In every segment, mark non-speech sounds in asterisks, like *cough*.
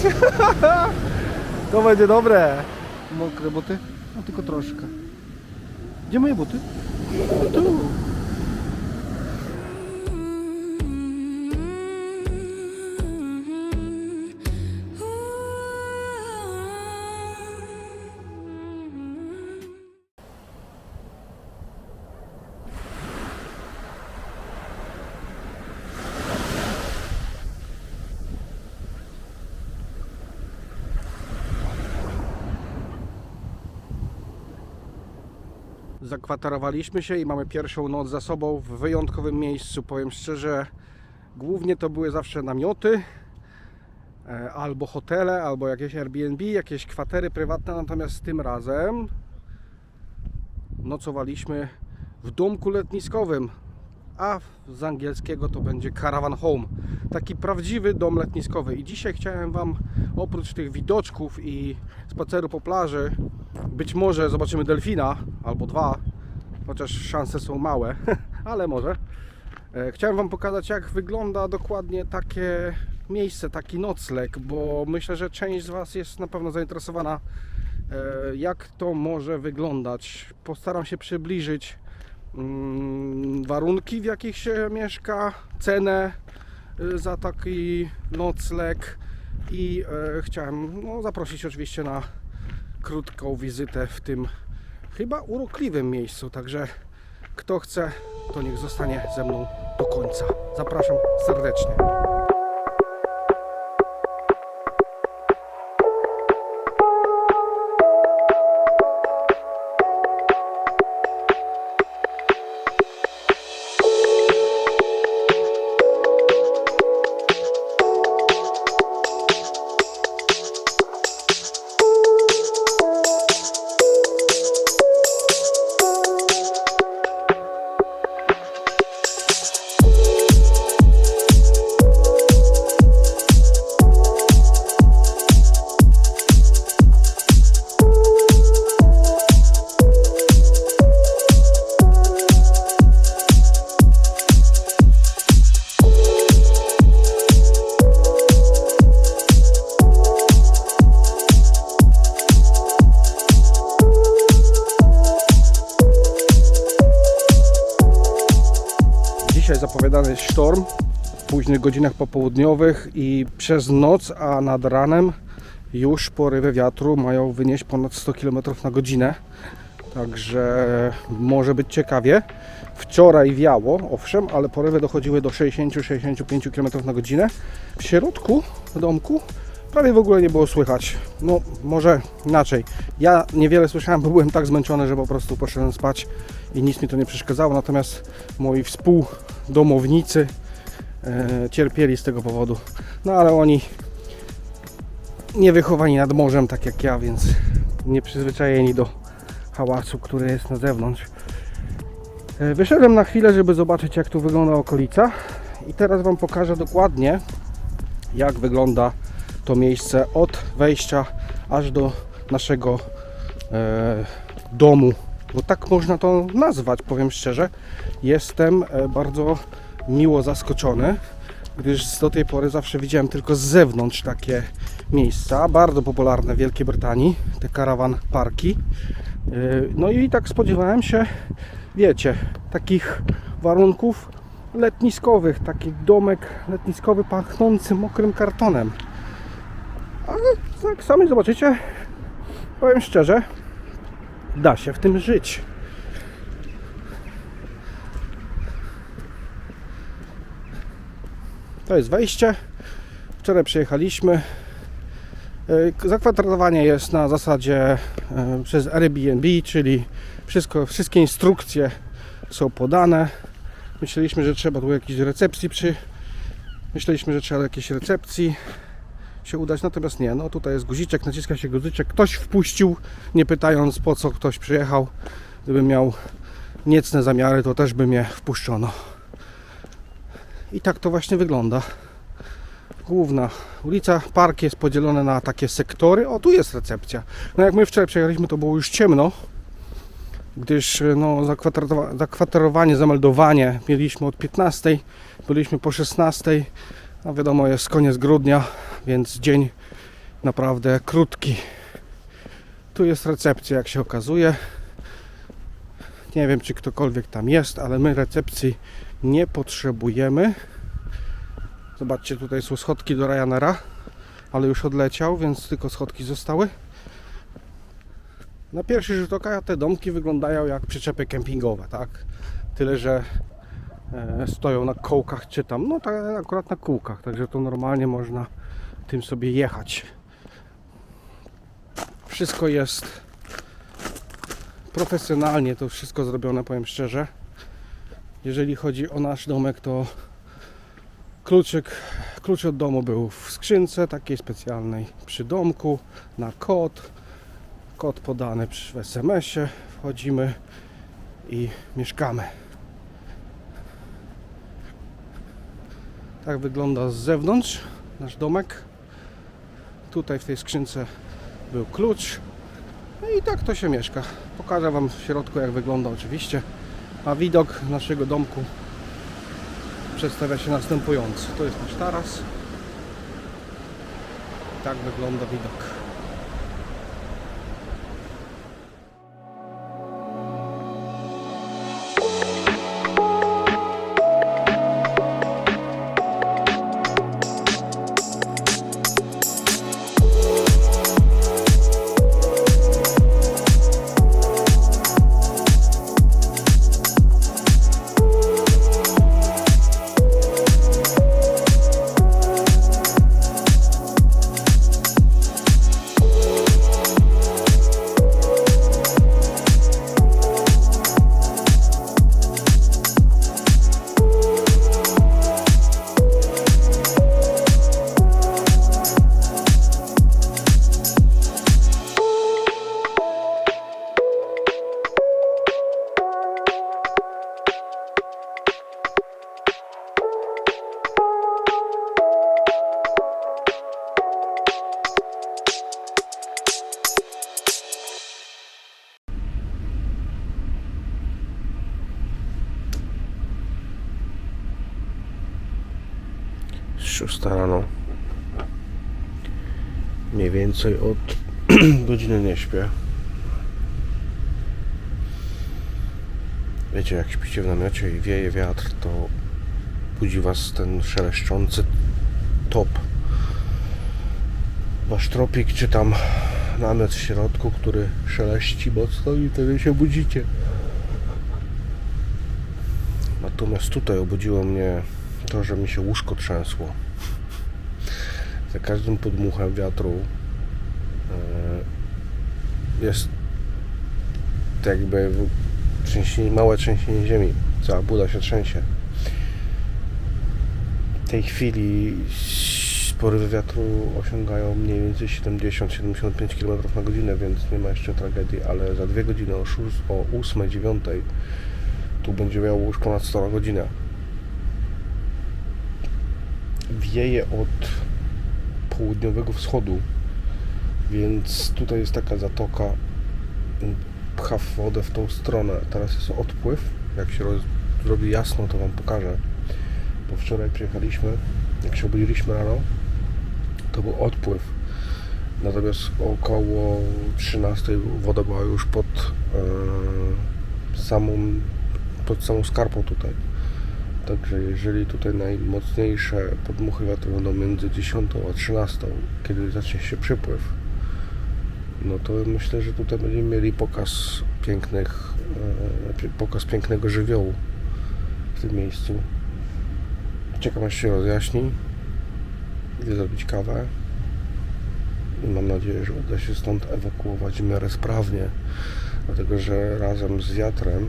*laughs* To będzie dobre. Mokre buty? No tylko troszkę. Gdzie moje buty? Tu. Zakwaterowaliśmy się i mamy pierwszą noc za sobą w wyjątkowym miejscu. Powiem szczerze, głównie to były zawsze namioty, e, albo hotele, albo jakieś Airbnb, jakieś kwatery prywatne. Natomiast tym razem nocowaliśmy w domku letniskowym, a z angielskiego to będzie caravan home. Taki prawdziwy dom letniskowy. I dzisiaj chciałem Wam oprócz tych widoczków i spaceru po plaży, być może zobaczymy delfina albo dwa, chociaż szanse są małe, *laughs* ale może. E, Chciałem Wam pokazać, jak wygląda dokładnie takie miejsce, taki nocleg, bo myślę, że część z Was jest na pewno zainteresowana, e, jak to może wyglądać. Postaram się przybliżyć warunki, w jakich się mieszka, cenę y, za taki nocleg i e, chciałem no, zaprosić oczywiście na krótką wizytę w tym chyba urokliwym miejscu. Także kto chce, to niech zostanie ze mną do końca. Zapraszam serdecznie. Godzinach popołudniowych i przez noc, a nad ranem już porywy wiatru mają wynieść ponad 100 km na godzinę. Także może być ciekawie. Wczoraj wiało, owszem, ale porywy dochodziły do 60-65 km na godzinę. W środku domku prawie w ogóle nie było słychać. No, może inaczej. Ja niewiele słyszałem, bo byłem tak zmęczony, że po prostu poszedłem spać i nic mi to nie przeszkadzało. Natomiast moi współdomownicy cierpieli z tego powodu. No ale oni nie wychowani nad morzem, tak jak ja, więc nie przyzwyczajeni do hałasu, który jest na zewnątrz. E, Wyszedłem na chwilę, żeby zobaczyć, jak tu wygląda okolica, i teraz Wam pokażę dokładnie, jak wygląda to miejsce od wejścia aż do naszego e, domu, bo tak można to nazwać, powiem szczerze. Jestem e, bardzo miło zaskoczony, gdyż do tej pory zawsze widziałem tylko z zewnątrz takie miejsca, bardzo popularne w Wielkiej Brytanii, te karawan parki. E, No i tak spodziewałem się, wiecie, takich warunków letniskowych, taki domek letniskowy pachnący mokrym kartonem. Ale jak sami zobaczycie, powiem szczerze, da się w tym żyć. To jest wejście. Wczoraj przyjechaliśmy. E, Zakwaterowanie jest na zasadzie e, przez Airbnb, czyli wszystko, wszystkie instrukcje są podane. Myśleliśmy, że trzeba tu jakiejś recepcji przy. Myśleliśmy, że trzeba do jakiejś recepcji się udać, natomiast nie. No tutaj jest guziczek, naciska się guziczek. Ktoś wpuścił, nie pytając po co ktoś przyjechał. Gdybym miał niecne zamiary, to też by mnie wpuszczono. I tak to właśnie wygląda. Główna ulica, park jest podzielony na takie sektory. O, tu jest recepcja. No jak my wczoraj przyjechaliśmy, to było już ciemno, gdyż no, zakwaterowa- zakwaterowanie, zameldowanie mieliśmy od 15, byliśmy po 16. A wiadomo, jest koniec grudnia, więc dzień naprawdę krótki. Tu jest recepcja, jak się okazuje. Nie wiem, czy ktokolwiek tam jest, ale my recepcji nie potrzebujemy. Zobaczcie, tutaj są schodki do Ryanaira, ale już odleciał, więc tylko schodki zostały. Na pierwszy rzut oka te domki wyglądają jak przyczepy kempingowe, tak? Tyle, że e, stoją na kołkach czy tam, no tak akurat na kółkach, także to normalnie można tym sobie jechać. Wszystko jest profesjonalnie, to wszystko zrobione, powiem szczerze. Jeżeli chodzi o nasz domek, to kluczyk, klucz od domu był w skrzynce takiej specjalnej przy domku, na kod. Kod podany w SMS-ie. Wchodzimy i mieszkamy. Tak wygląda z zewnątrz nasz domek. Tutaj w tej skrzynce był klucz. No i tak to się mieszka. Pokażę Wam w środku jak wygląda oczywiście. A widok naszego domku przedstawia się następująco. To jest nasz taras. Tak wygląda widok. Mniej więcej od *clears throat* godziny nie śpię. Wiecie, jak śpicie w namiocie i wieje wiatr, to budzi was ten szeleszczący top. Wasz tropik, czy tam namiot w środku, który szeleści mocno i wtedy się budzicie. Natomiast tutaj obudziło mnie to, że mi się łóżko trzęsło. Za każdym podmuchem wiatru e, jest tak jakby trzęsienie, małe trzęsienie ziemi. Cała buda się trzęsie. W tej chwili porywy wiatru osiągają mniej więcej 70-75 km na godzinę, więc nie ma jeszcze tragedii, ale za dwie godziny o, szós- o 8-9 tu będzie miało łóżko nad 100 na godzinę wieje od południowego wschodu, więc tutaj jest taka zatoka, pcha wodę w tą stronę. Teraz jest odpływ, jak się zrobi jasno, to Wam pokażę. Bo wczoraj przyjechaliśmy, jak się obudziliśmy rano, to był odpływ. Natomiast około 13 woda była już pod e, samą, pod samą skarpą tutaj. Także jeżeli tutaj najmocniejsze podmuchy wiatru będą między 10 a 13, kiedy zacznie się przypływ, no to myślę, że tutaj będziemy mieli pokaz pięknych, e, pokaz pięknego żywiołu w tym miejscu. Czekam się rozjaśni. Idę zrobić kawę. I mam nadzieję, że uda się stąd ewakuować w miarę sprawnie, dlatego że razem z wiatrem,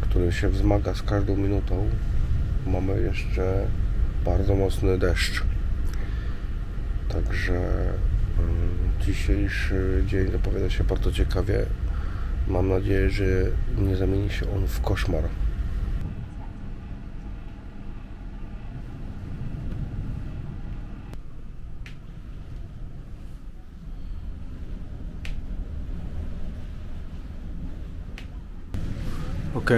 który się wzmaga z każdą minutą, mamy jeszcze bardzo mocny deszcz. Także mm, dzisiejszy dzień zapowiada się bardzo ciekawie. Mam nadzieję, że nie zamieni się on w koszmar. Ok,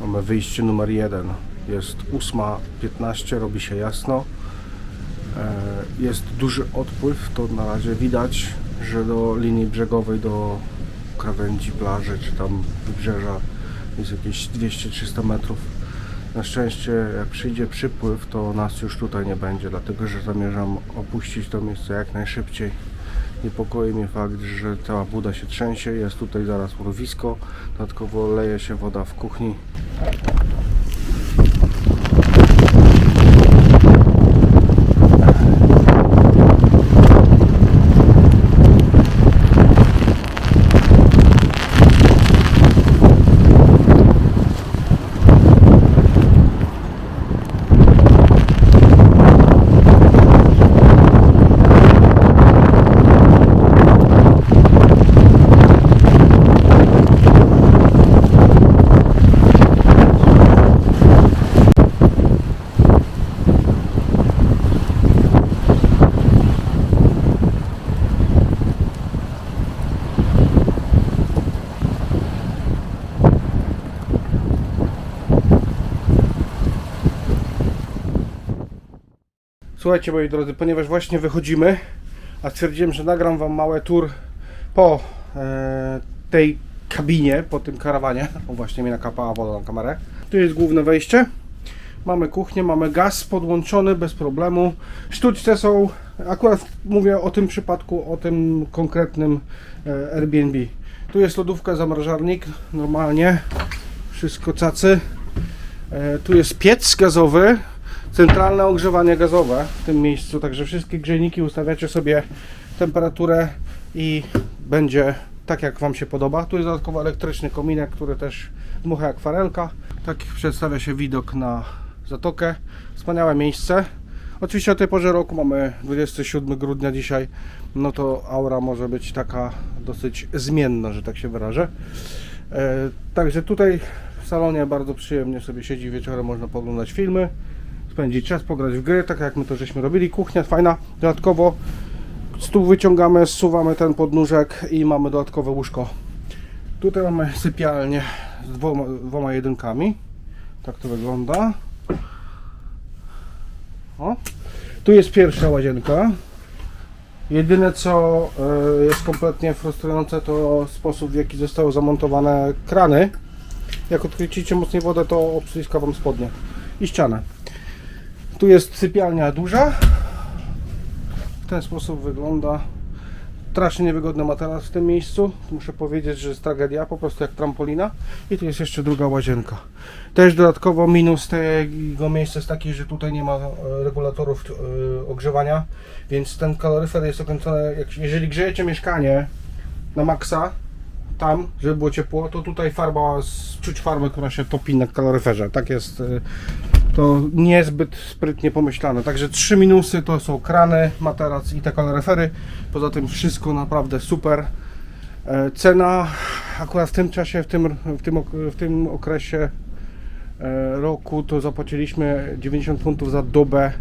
mamy wyjście numer jeden. Jest 8.15, robi się jasno. e, jest duży odpływ, to na razie widać, że do linii brzegowej, do krawędzi plaży czy tam wybrzeża jest jakieś 200-300 metrów. Na szczęście jak przyjdzie przypływ, to nas już tutaj nie będzie, dlatego że zamierzam opuścić to miejsce jak najszybciej. Niepokoi mnie fakt, że cała buda się trzęsie, jest tutaj zaraz mrowisko, dodatkowo leje się woda w kuchni. Słuchajcie moi drodzy, ponieważ właśnie wychodzimy, a stwierdziłem, że nagram wam mały tour po e, tej kabinie, po tym karawanie. *laughs* O właśnie mi nakapała woda na kamerę. Tu jest główne wejście. Mamy kuchnię, mamy gaz podłączony bez problemu. Sztuczce są, akurat mówię o tym przypadku, o tym konkretnym e, Airbnb. Tu jest lodówka, zamrażarnik, normalnie, wszystko cacy. E, tu jest piec gazowy, centralne ogrzewanie gazowe w tym miejscu, także wszystkie grzejniki ustawiacie sobie temperaturę i będzie tak jak Wam się podoba. Tu jest dodatkowo elektryczny kominek, który też dmucha jak farelka. Tak przedstawia się widok na zatokę. Wspaniałe miejsce. Oczywiście o tej porze roku mamy 27 grudnia dzisiaj, no to aura może być taka dosyć zmienna, że tak się wyrażę. E, Także tutaj w salonie bardzo przyjemnie sobie siedzi wieczorem, można poglądać filmy, spędzić czas, pograć w gry, tak jak my to żeśmy robili. Kuchnia fajna, dodatkowo stół wyciągamy, zsuwamy ten podnóżek i mamy dodatkowe łóżko. Tutaj mamy sypialnię z dwoma, dwoma jedynkami. Tak to wygląda. O. Tu jest pierwsza łazienka. Jedyne co e, jest kompletnie frustrujące to sposób w jaki zostały zamontowane krany. Jak odkręcicie mocniej wodę to obsyska Wam spodnie i ścianę. Tu jest sypialnia duża. W ten sposób wygląda. Strasznie niewygodny materac w tym miejscu. Muszę powiedzieć, że jest tragedia, po prostu jak trampolina. I tu jest jeszcze druga łazienka. Też dodatkowo minus tego miejsca jest taki, że tutaj nie ma e, regulatorów e, ogrzewania, więc ten kaloryfer jest okręcony, jeżeli grzejecie mieszkanie na maksa, tam, żeby było ciepło, to tutaj farba, czuć farbę, która się topi na kaloryferze. Tak jest, y, to niezbyt sprytnie pomyślane. Także trzy minusy to są krany, materac i te kaloryfery. Poza tym wszystko naprawdę super. E, Cena akurat w tym czasie, w tym, w tym, w tym okresie e, roku to zapłaciliśmy 90 funtów za dobę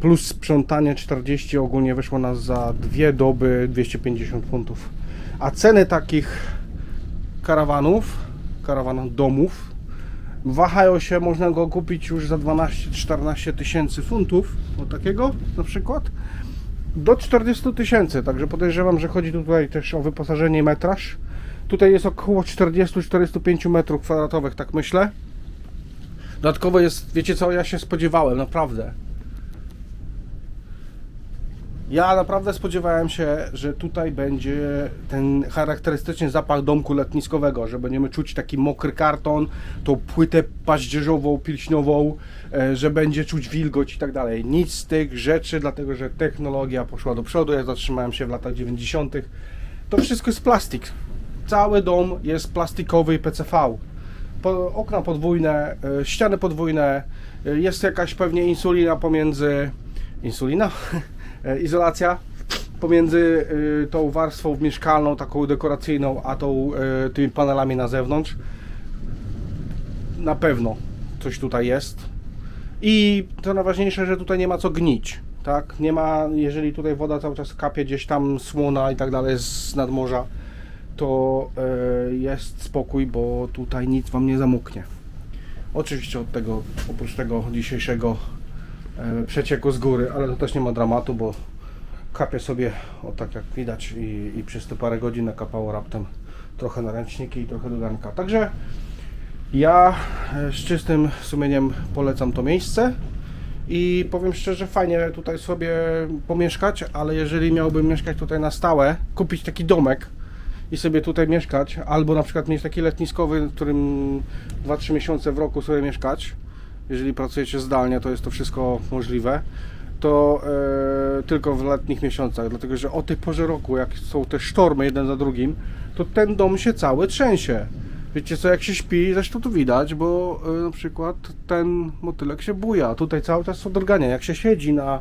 plus sprzątanie 40 ogólnie wyszło nas za dwie doby 250 funtów. A ceny takich karawanów, karawanów domów wahają się, można go kupić już za 12-14 tysięcy funtów, o takiego na przykład, do 40 tysięcy, także podejrzewam, że chodzi tutaj też o wyposażenie i metraż. Tutaj jest około 40-45 metrów kwadratowych, tak myślę. Dodatkowo jest, wiecie co, ja się spodziewałem, naprawdę. Ja naprawdę spodziewałem się, że tutaj będzie ten charakterystyczny zapach domku letniskowego, że będziemy czuć taki mokry karton, tą płytę paździerzową, pilśniową, e, że będzie czuć wilgoć i tak dalej. Nic z tych rzeczy, dlatego że technologia poszła do przodu. Ja zatrzymałem się w latach 90. To wszystko jest plastik. Cały dom jest plastikowy i PCV. Okna podwójne, e, ściany podwójne, e, jest jakaś pewnie insulina pomiędzy. Insulina? *laughs* E, Izolacja pomiędzy y, tą warstwą mieszkalną, taką dekoracyjną, a tą y, tymi panelami na zewnątrz. Na pewno coś tutaj jest. I to najważniejsze, że tutaj nie ma co gnić. Tak? Nie ma, jeżeli tutaj woda cały czas kapie, gdzieś tam słona i tak dalej z nadmorza, to jest spokój, bo tutaj nic wam nie zamoknie. Oczywiście od tego, oprócz tego dzisiejszego e, przecieku z góry, ale to też nie ma dramatu, bo kapie sobie, o tak jak widać i, i przez te parę godzin nakapało raptem trochę na ręczniki i trochę do garnka. Także ja e, z czystym sumieniem polecam to miejsce i powiem szczerze, fajnie tutaj sobie pomieszkać, ale jeżeli miałbym mieszkać tutaj na stałe, kupić taki domek i sobie tutaj mieszkać, albo na przykład mieć taki letniskowy, w którym 2-3 miesiące w roku sobie mieszkać, jeżeli pracujecie zdalnie, to jest to wszystko możliwe, to e, tylko w letnich miesiącach, dlatego że o tej porze roku, jak są te sztormy jeden za drugim, to ten dom się cały trzęsie. Wiecie co, jak się śpi, zresztą tu widać, bo e, na przykład ten motylek się buja. Tutaj cały czas są drgania. Jak się siedzi na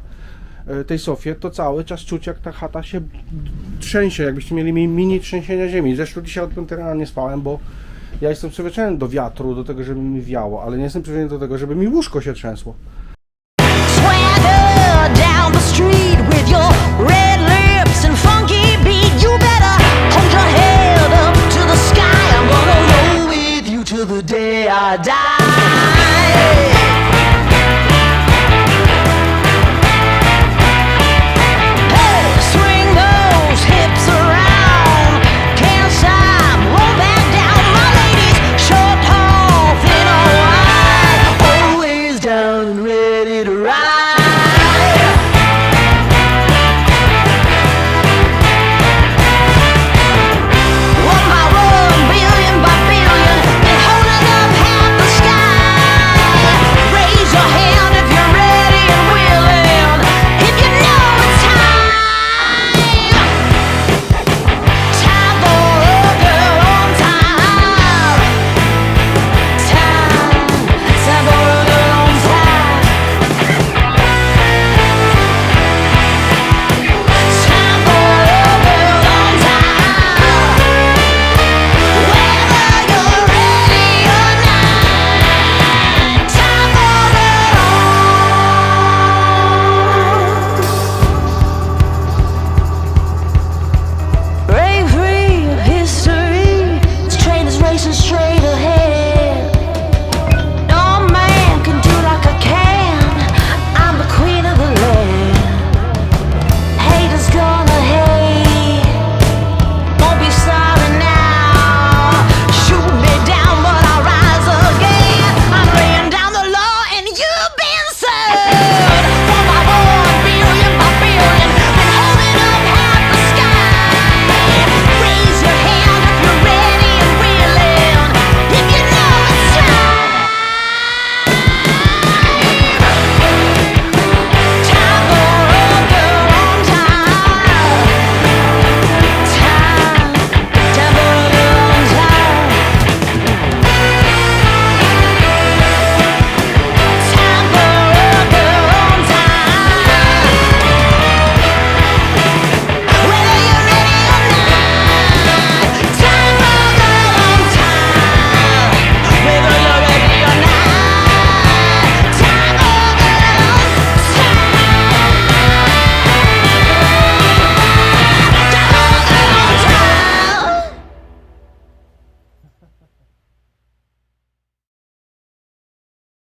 e, tej sofie, to cały czas czuć jak ta chata się trzęsie, jakbyście mieli mi- mini trzęsienia ziemi. Zresztą dzisiaj od 5 rana nie spałem, bo ja jestem przyzwyczajony do wiatru, do tego, żeby mi wiało, ale nie jestem przyzwyczajony do tego, żeby mi łóżko się trzęsło. Swagger down